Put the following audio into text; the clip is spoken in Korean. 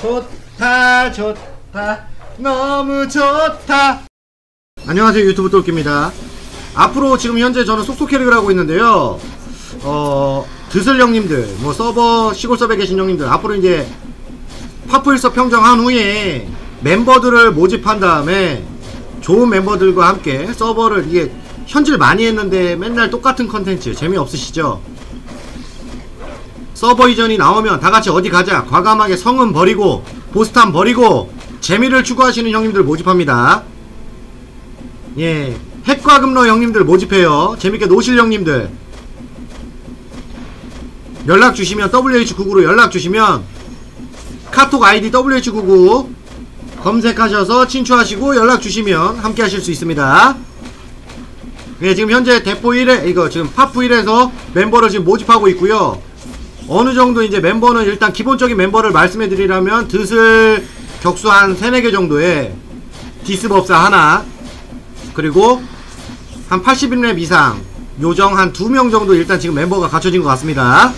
좋다 좋다. 너무 좋다. 안녕하세요 유튜브 똘끼입니다. 앞으로 지금 현재 저는 속속 캐릭을 하고 있는데요. 어 드슬 형님들 뭐 서버 시골 서버에 계신 형님들 앞으로 이제 파프일서 평정한 후에 멤버들을 모집한 다음에 좋은 멤버들과 함께 서버를 이게 현질 많이 했는데 맨날 똑같은 컨텐츠 재미없으시죠? 서버 이전이 나오면 다같이 어디 가자. 과감하게 성은 버리고 보스탄 버리고 재미를 추구하시는 형님들 모집합니다. 예 핵과 금로 형님들 모집해요. 재밌게 노실 형님들. 연락 주시면 WH99로 연락 주시면 카톡 아이디 WH99 검색하셔서 친추하시고 연락 주시면 함께 하실 수 있습니다. 예, 지금 현재 대포 1회 이거 지금 파프 1에서 멤버를 지금 모집하고 있고요 어느 정도 이제 멤버는 일단 기본적인 멤버를 말씀해 드리려면 드슬 격수 한 3, 4개 정도의 디스법사 하나 그리고 한 80인랩 이상 요정 한 2명 정도 일단 지금 멤버가 갖춰진 것 같습니다